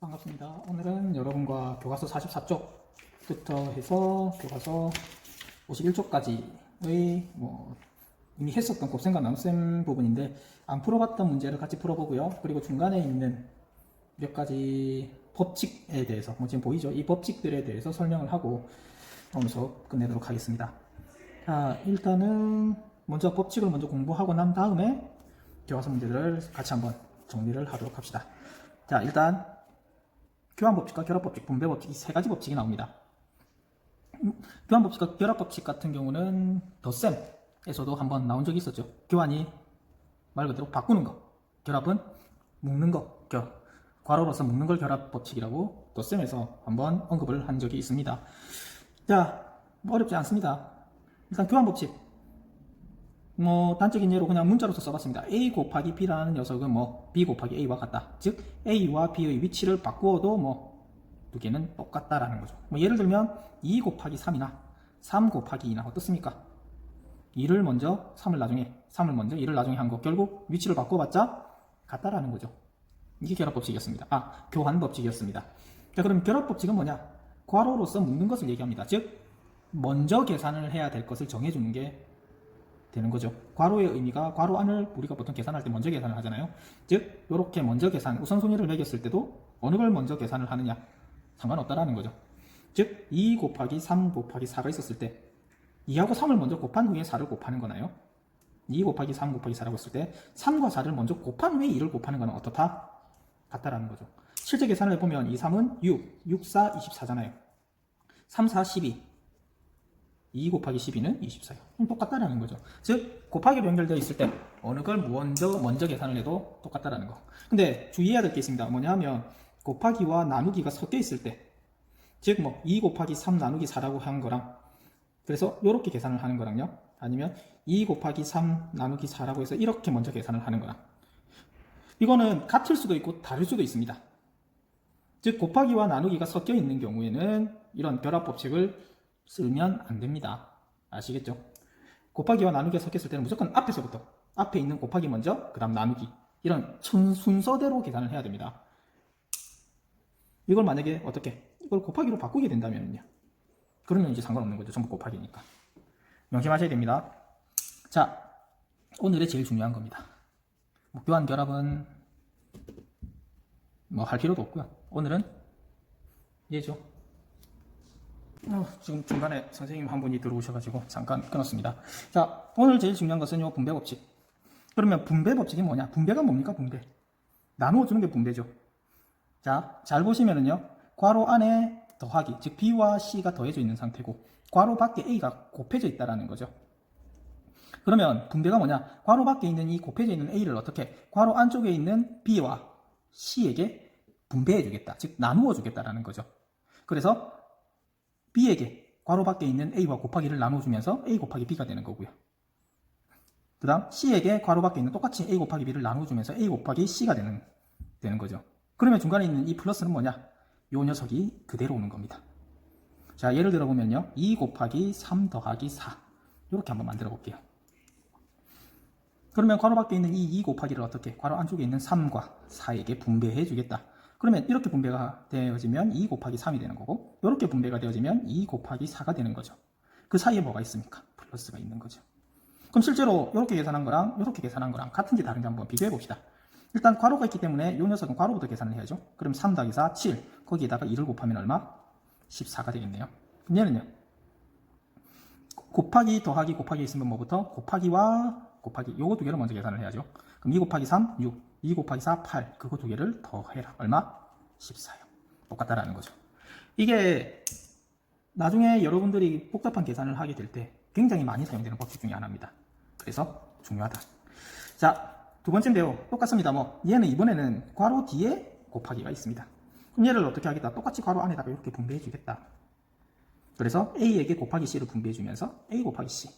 반갑습니다. 오늘은 여러분과 교과서 44쪽부터 해서 교과서 51쪽까지의 뭐 이미 했었던 곱셈과 남셈 부분인데 안 풀어봤던 문제를 같이 풀어보고요. 그리고 중간에 있는 몇 가지 법칙에 대해서 뭐 지금 보이죠? 이 법칙들에 대해서 설명을 하고 오늘 수업 끝내도록 하겠습니다. 자, 일단은 먼저 법칙을 먼저 공부하고 난 다음에 교과서 문제들을 같이 한번 정리를 하도록 합시다. 자, 일단 교환법칙과 결합법칙, 분배법칙 이 세 가지 법칙이 나옵니다. 음, 교환법칙과 결합법칙 같은 경우는 덧셈에서도 한번 나온 적이 있었죠. 교환이 말 그대로 바꾸는 거, 결합은 묶는 거, 결, 괄호로서 묶는 걸 결합법칙이라고 덧셈에서 한번 언급을 한 적이 있습니다. 자, 뭐 어렵지 않습니다. 일단 교환법칙. 뭐 단적인 예로 그냥 문자로서 써봤습니다. a 곱하기 b라는 녀석은 뭐 b 곱하기 a와 같다. 즉 a와 b의 위치를 바꾸어도 뭐 두 개는 똑같다라는 거죠. 뭐 예를 들면 2 곱하기 3이나 3 곱하기 2나 어떻습니까? 2를 먼저 3을 나중에 3을 먼저 2를 나중에 한 거 결국 위치를 바꿔봤자 같다라는 거죠. 이게 결합법칙이었습니다. 아 교환법칙이었습니다. 자 그럼 결합법칙은 뭐냐? 괄호로서 묶는 것을 얘기합니다. 즉 먼저 계산을 해야 될 것을 정해주는 게 되는 거죠. 괄호의 의미가 괄호 안을 우리가 보통 계산할 때 먼저 계산을 하잖아요. 즉 이렇게 먼저 계산 우선순위를 매겼을 때도 어느 걸 먼저 계산을 하느냐 상관없다라는 거죠. 즉 2 곱하기 3 곱하기 4가 있었을 때 2하고 3을 먼저 곱한 후에 4를 곱하는 거나요? 2 곱하기 3 곱하기 4라고 했을 때 3과 4를 먼저 곱한 후에 2를 곱하는 거는 어떻다? 같다라는 거죠. 실제 계산을 해보면 2, 3은 6, 6, 4, 24잖아요. 3, 4, 12, 2 곱하기 12는 24요. 똑같다라는 거죠. 즉 곱하기로 연결되어 있을 때 어느 걸 먼저 먼저 계산을 해도 똑같다라는 거. 근데 주의해야 될 게 있습니다. 뭐냐면 곱하기와 나누기가 섞여 있을 때, 즉 뭐 2 곱하기 3 나누기 4라고 한 거랑 그래서 이렇게 계산을 하는 거랑요. 아니면 2 곱하기 3 나누기 4라고 해서 이렇게 먼저 계산을 하는 거랑 이거는 같을 수도 있고 다를 수도 있습니다. 즉 곱하기와 나누기가 섞여 있는 경우에는 이런 결합 법칙을 쓰면 안 됩니다. 아시겠죠? 곱하기와 나누기가 섞였을 때는 무조건 앞에서부터 앞에 있는 곱하기 먼저 그 다음 나누기 이런 순, 순서대로 계산을 해야 됩니다. 이걸 만약에 어떻게 이걸 곱하기로 바꾸게 된다면요. 그러면 이제 상관없는 거죠. 전부 곱하기니까. 명심하셔야 됩니다. 자, 오늘의 제일 중요한 겁니다. 뭐 교환 결합은 뭐 할 필요도 없고요. 오늘은 얘죠. 어, 지금 중간에 선생님 한 분이 들어오셔가지고 잠깐 끊었습니다. 자, 오늘 제일 중요한 것은 요 분배 법칙. 그러면 분배 법칙이 뭐냐? 분배가 뭡니까? 분배. 나누어 주는 게 분배죠. 자, 잘 보시면은요. 괄호 안에 더하기, 즉 B와 C가 더해져 있는 상태고 괄호 밖에 A가 곱해져 있다라는 거죠. 그러면 분배가 뭐냐? 괄호 밖에 있는 이 곱해져 있는 A를 어떻게 괄호 안쪽에 있는 B와 C에게 분배해 주겠다. 즉 나누어 주겠다라는 거죠. 그래서 B에게 괄호 밖에 있는 A와 곱하기를 나눠주면서 A 곱하기 B가 되는 거고요. 그 다음 C에게 괄호 밖에 있는 똑같이 A 곱하기 B를 나눠주면서 A 곱하기 C가 되는, 되는 거죠. 그러면 중간에 있는 이 플러스는 뭐냐? 요 녀석이 그대로 오는 겁니다. 자, 예를 들어 보면요. 2 곱하기 3 더하기 4. 이렇게 한번 만들어 볼게요. 그러면 괄호 밖에 있는 이 2 곱하기를 어떻게? 괄호 안쪽에 있는 3과 4에게 분배해 주겠다. 그러면 이렇게 분배가 되어지면 2 곱하기 3이 되는 거고 이렇게 분배가 되어지면 2 곱하기 4가 되는 거죠. 그 사이에 뭐가 있습니까? 플러스가 있는 거죠. 그럼 실제로 이렇게 계산한 거랑 이렇게 계산한 거랑 같은지 다른지 한번 비교해 봅시다. 일단 괄호가 있기 때문에 이 녀석은 괄호부터 계산을 해야죠. 그럼 3 더하기 4, 7. 거기에다가 2를 곱하면 얼마? 14가 되겠네요. 그럼 얘는요. 곱하기 더하기 곱하기 있으면 뭐부터? 곱하기와 곱하기 요거 두 개를 먼저 계산을 해야죠. 그럼 2 곱하기 3, 6. 2 곱하기 4, 8. 그거 두 개를 더해라. 얼마? 14요. 똑같다라는 거죠. 이게 나중에 여러분들이 복잡한 계산을 하게 될 때 굉장히 많이 사용되는 법칙 중에 하나입니다. 그래서 중요하다. 자, 두 번째인데요. 똑같습니다. 뭐 얘는 이번에는 괄호 뒤에 곱하기가 있습니다. 그럼 얘를 어떻게 하겠다? 똑같이 괄호 안에다가 이렇게 분배해 주겠다. 그래서 A에게 곱하기 C를 분배해 주면서 A 곱하기 C.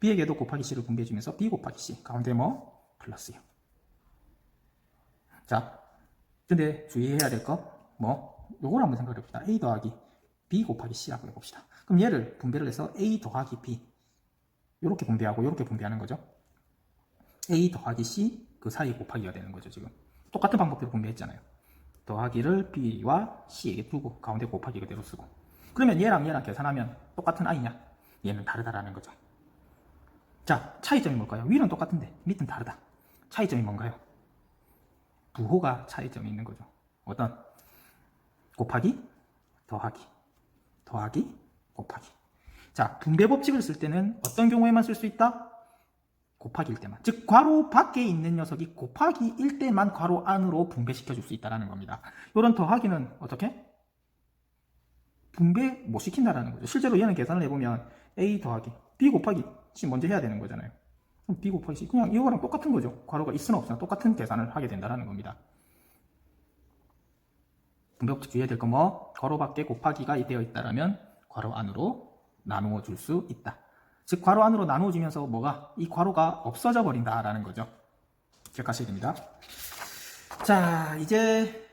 B에게도 곱하기 C를 분배해 주면서 B 곱하기 C. 가운데 뭐? 플러스요. 자, 근데 주의해야 될 거, 뭐, 요걸 한번 생각해 봅시다. A 더하기 B 곱하기 C라고 해봅시다. 그럼 얘를 분배를 해서 A 더하기 B. 요렇게 분배하고 요렇게 분배하는 거죠. A 더하기 C 그 사이 곱하기가 되는 거죠, 지금. 똑같은 방법대로 분배했잖아요. 더하기를 b와 c에게 두고 가운데 곱하기 그대로 쓰고 그러면 얘랑 얘랑 계산하면 똑같은 i냐? 얘는 다르다라는 거죠. 자, 차이점이 뭘까요? 위는 똑같은데 밑은 다르다. 차이점이 뭔가요? 부호가 차이점이 있는 거죠. 어떤? 곱하기, 더하기, 더하기, 곱하기. 자, 분배 법칙을 쓸 때는 어떤 경우에만 쓸 수 있다? 곱하기일 때만. 즉, 괄호 밖에 있는 녀석이 곱하기일 때만 괄호 안으로 분배시켜 줄 수 있다는 겁니다. 이런 더하기는 어떻게? 분배 못 시킨다라는 거죠. 실제로 얘는 계산을 해보면 A 더하기 B 곱하기 C 먼저 해야 되는 거잖아요. 그럼 B 곱하기 C 그냥 이거랑 똑같은 거죠. 괄호가 있으나 없으나 똑같은 계산을 하게 된다는 겁니다. 분배법칙 주의해야 될거 뭐? 괄호 밖에 곱하기가 되어 있다라면 괄호 안으로 나누어 줄 수 있다. 즉 괄호 안으로 나누어지면서 뭐가 이 괄호가 없어져 버린다라는 거죠. 기억하셔야 됩니다. 자 이제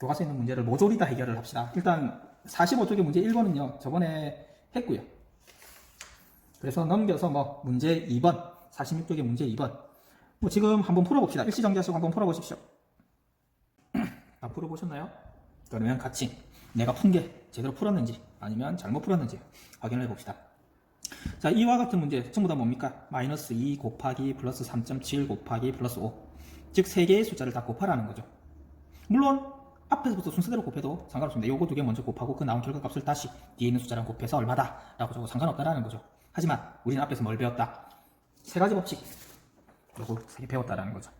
교과서에 있는 문제를 모조리 다 해결을 합시다. 일단 45쪽의 문제 1번은요 저번에 했고요. 그래서 넘겨서 뭐 문제 2번 46쪽의 문제 2번 뭐 지금 한번 풀어봅시다. 일시정지하시고 한번 풀어보십시오. 다 풀어보셨나요? 그러면 같이 내가 푼 게 제대로 풀었는지 아니면 잘못 풀었는지 확인을 해봅시다. 자, 이와 같은 문제 전부 다 뭡니까? 마이너스 2 곱하기 플러스 3.7 곱하기 플러스 5. 즉, 세 개의 숫자를 다 곱하라는 거죠. 물론, 앞에서부터 순서대로 곱해도 상관없습니다. 요거 두 개 먼저 곱하고 그 나온 결과값을 다시 뒤에 있는 숫자랑 곱해서 얼마다 라고 적어도 상관없다라는 거죠. 하지만, 우리는 앞에서 뭘 배웠다? 세 가지 법칙. 요거 세 개 배웠다라는 거죠.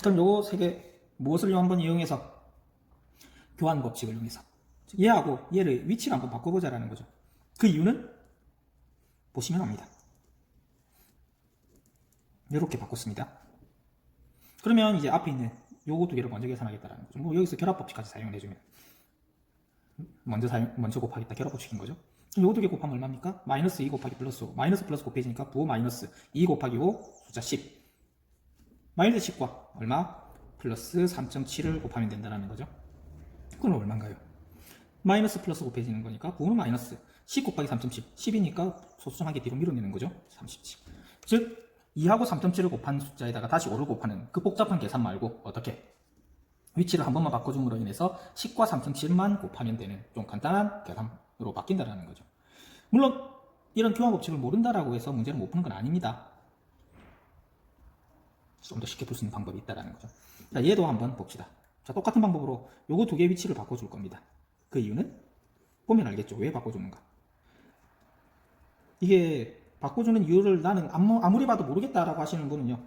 그럼 요거 세 개 무엇을 한번 이용해서 교환 법칙을 이용해서 즉, 얘하고 얘를 위치를 한번 바꿔보자라는 거죠. 그 이유는 보시면 압니다. 이렇게 바꿨습니다. 그러면 이제 앞에 있는 요거 두 개를 먼저 계산하겠다라는 거죠. 뭐 여기서 결합 법칙까지 사용을 해주면 먼저 사용 먼저 곱하겠다 결합 법칙인 거죠. 그럼 요거 두개 곱하면 얼마입니까? 마이너스 2 곱하기 플러스 5 마이너스 플러스 곱해지니까 부호 마이너스 2 곱하기 5 숫자 10 마이너스 10과 얼마? 플러스 3.7을 곱하면 된다는 거죠. 그건 얼마인가요? 마이너스 플러스 곱해지는 거니까 부호는 마이너스 10 곱하기 3.7 10이니까 소수점하게 뒤로 밀어내는 거죠. 37. 즉 2하고 3.7을 곱한 숫자에다가 다시 5를 곱하는 그 복잡한 계산 말고 어떻게 위치를 한 번만 바꿔줌으로 인해서 10과 3.7만 곱하면 되는 좀 간단한 계산 으로 바뀐다라는 거죠. 물론 이런 교환 법칙을 모른다라고 해서 문제를 못 푸는 건 아닙니다. 좀 더 쉽게 풀 수 있는 방법이 있다라는 거죠. 자, 얘도 한번 봅시다. 자, 똑같은 방법으로 요거 두개 위치를 바꿔줄 겁니다. 그 이유는 보면 알겠죠. 왜 바꿔주는가. 이게 바꿔주는 이유를 나는 아무, 아무리 봐도 모르겠다라고 하시는 분은요.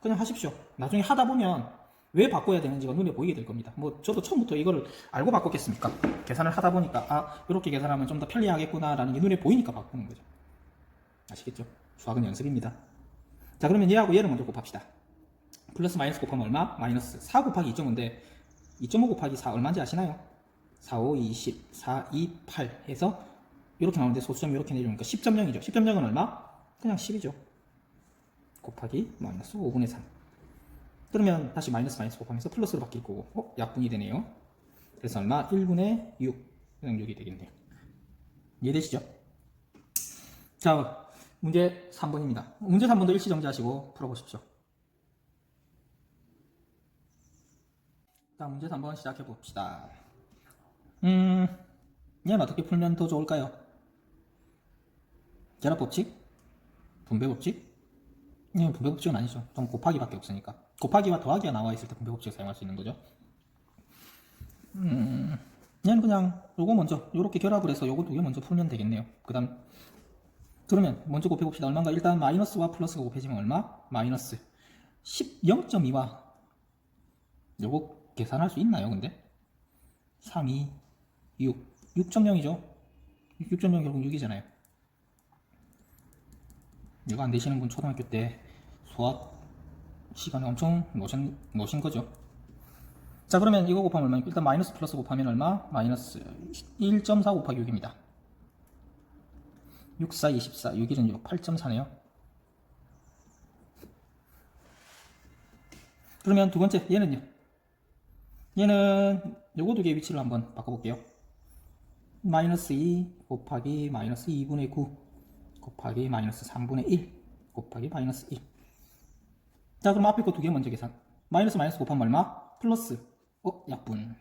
그냥 하십시오. 나중에 하다 보면 왜 바꿔야 되는지가 눈에 보이게 될 겁니다. 뭐 저도 처음부터 이거를 알고 바꿨겠습니까? 계산을 하다 보니까 아 이렇게 계산하면 좀 더 편리하겠구나라는 게 눈에 보이니까 바꾸는 거죠. 아시겠죠? 수학은 연습입니다. 자 그러면 얘하고 얘를 먼저 곱합시다. 플러스 마이너스 곱하면 얼마? 마이너스 4 곱하기 2.5인데 2.5 곱하기 4 얼마인지 아시나요? 4, 5, 20, 4, 2, 8 해서 이렇게 나오는데 소수점 이렇게 내려오니까 10.0이죠. 10.0은 얼마? 그냥 10이죠. 곱하기 마이너스 5분의 3. 그러면 다시 마이너스 마이너스 곱하면서 플러스로 바뀔 거고 어? 약분이 되네요. 그래서 얼마? 1분의 6. 그냥 6이 되겠네요. 이해되시죠? 자, 문제 3번입니다. 문제 3번도 일시정지하시고 풀어보십시오. 자, 문제 3번 시작해 봅시다. 음, 얘는 어떻게 풀면 더 좋을까요? 결합 법칙? 분배 법칙? 예, 분배 법칙은 아니죠. 좀 곱하기밖에 없으니까. 곱하기와 더하기가 나와 있을 때 분배 법칙을 사용할 수 있는 거죠. 음, 얘는 그냥 요거 먼저 요렇게 결합을 해서 요거 두 개 먼저 풀면 되겠네요. 그 다음 그러면 먼저 곱해 봅시다. 얼마인가? 일단 마이너스와 플러스가 곱해지면 얼마? 마이너스 10, 0.2와 요거 계산할 수 있나요? 근데 3, 2, 6, 6.0이죠. 6.0 결국 6이잖아요. 이거 안 되시는 분 초등학교 때 수학 시간에 엄청 노신, 노신 거죠. 자 그러면 이거 곱하면 얼마? 일단 마이너스 플러스 곱하면 얼마? 마이너스 1.4 곱하기 6입니다. 6, 4, 24, 6, 1은 6, 8.4네요. 그러면 두 번째 얘는요. 얘는 요거 두 개의 위치를 한번 바꿔볼게요. 마이너스 2 곱하기 마이너스 2분의 9 곱하기 마이너스 3분의 1 곱하기 마이너스 1. 자, 그럼 앞에 거 두 개 먼저 계산. 마이너스 마이너스 곱하면 얼마? 플러스 어 약분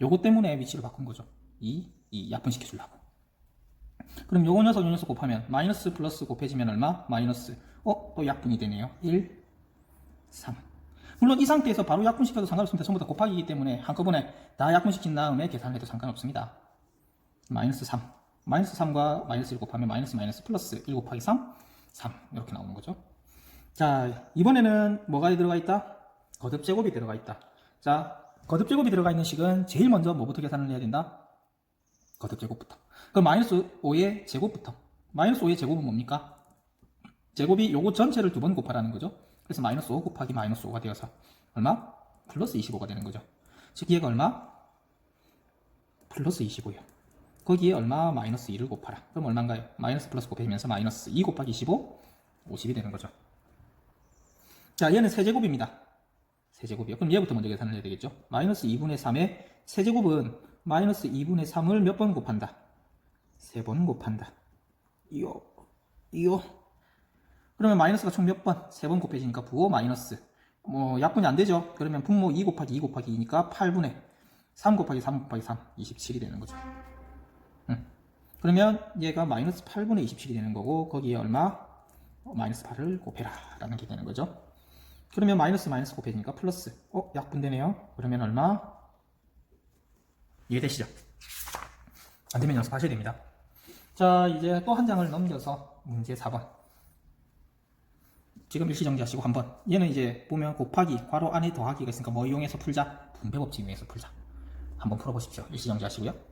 요거 때문에 위치를 바꾼 거죠 2, 2 약분 시켜주려고 그럼 요거 녀석 요 녀석 곱하면 마이너스 플러스 곱해지면 얼마? 마이너스 어? 또 약분이 되네요 1, 3 물론 이 상태에서 바로 약분시켜도 상관없습니다 전부 다 곱하기이기 때문에 한꺼번에 다 약분시킨 다음에 계산을 해도 상관없습니다 마이너스 3 마이너스 3과 마이너스 1 곱하면 마이너스 마이너스 플러스 1 곱하기 3 3 이렇게 나오는 거죠 자 이번에는 뭐가 들어가 있다? 거듭 제곱이 들어가 있다 자 거듭 제곱이 들어가 있는 식은 제일 먼저 뭐부터 계산을 해야 된다? 거듭 제곱부터 그럼 마이너스 5의 제곱부터 마이너스 5의 제곱은 뭡니까? 제곱이 요거 전체를 두 번 곱하라는 거죠 그래서 마이너스 5 곱하기 마이너스 5가 되어서 얼마? 플러스 25가 되는 거죠 즉 얘가 얼마? 플러스 25요 거기에 얼마? 마이너스 2를 곱하라 그럼 얼마인가요? 마이너스 플러스 곱해지면서 마이너스 2 곱하기 25 50이 되는 거죠 자 얘는 세제곱입니다 세제곱이요 그럼 얘부터 먼저 계산을 해야 되겠죠 마이너스 2분의 3의 세제곱은 마이너스 2분의 3을 몇 번 곱한다? 세 번 곱한다 이요 이요 그러면 마이너스가 총 몇 번? 세 번 곱해지니까 부호 마이너스 뭐 약분이 안 되죠 그러면 분모 2 곱하기 2 곱하기 2니까 8분의 3 곱하기 3 곱하기 3 27이 되는 거죠 음. 그러면 얘가 마이너스 8분의 27이 되는 거고 거기에 얼마? 어, 마이너스 8을 곱해라 라는 게 되는 거죠. 그러면 마이너스 마이너스 곱해지니까 플러스. 어? 약분되네요. 그러면 얼마? 이해되시죠? 안 되면 연습하셔야 됩니다. 자 이제 또 한 장을 넘겨서 문제 4번. 지금 일시정지하시고 한번. 얘는 이제 보면 곱하기 괄호 안에 더하기가 있으니까 뭐 이용해서 풀자? 분배법칙 이용해서 풀자. 한번 풀어보십시오. 일시정지하시고요